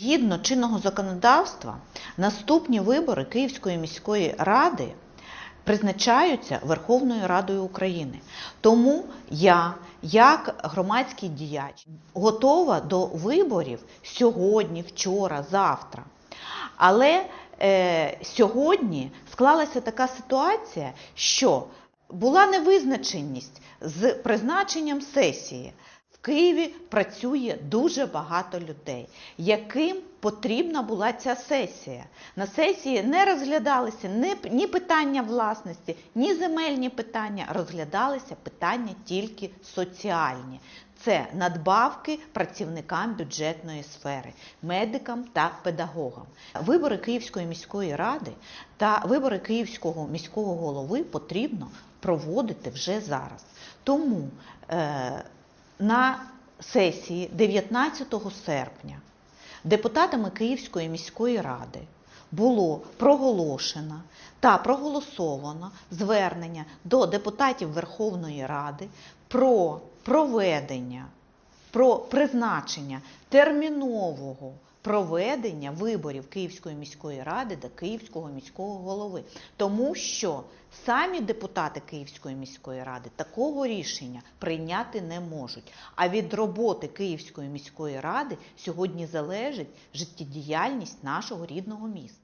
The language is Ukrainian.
Згідно чинного законодавства, наступні вибори Київської міської ради призначаються Верховною Радою України. Тому я, як громадський діяч, готова до виборів сьогодні, вчора, завтра. Але е, сьогодні склалася така ситуація, що була невизначеність з призначенням сесії. Києві працює дуже багато людей, яким потрібна була ця сесія. На сесії не розглядалися ні, ні питання власності, ні земельні питання, розглядалися питання тільки соціальні. Це надбавки працівникам бюджетної сфери, медикам та педагогам. Вибори Київської міської ради та вибори Київського міського голови потрібно проводити вже зараз. Тому е, на сесії 19 серпня депутатами Київської міської ради було проголошено та проголосовано звернення до депутатів Верховної Ради про проведення, про призначення термінового проведення виборів Київської міської ради та Київського міського голови. Тому що самі депутати Київської міської ради такого рішення прийняти не можуть. А від роботи Київської міської ради сьогодні залежить життєдіяльність нашого рідного міста.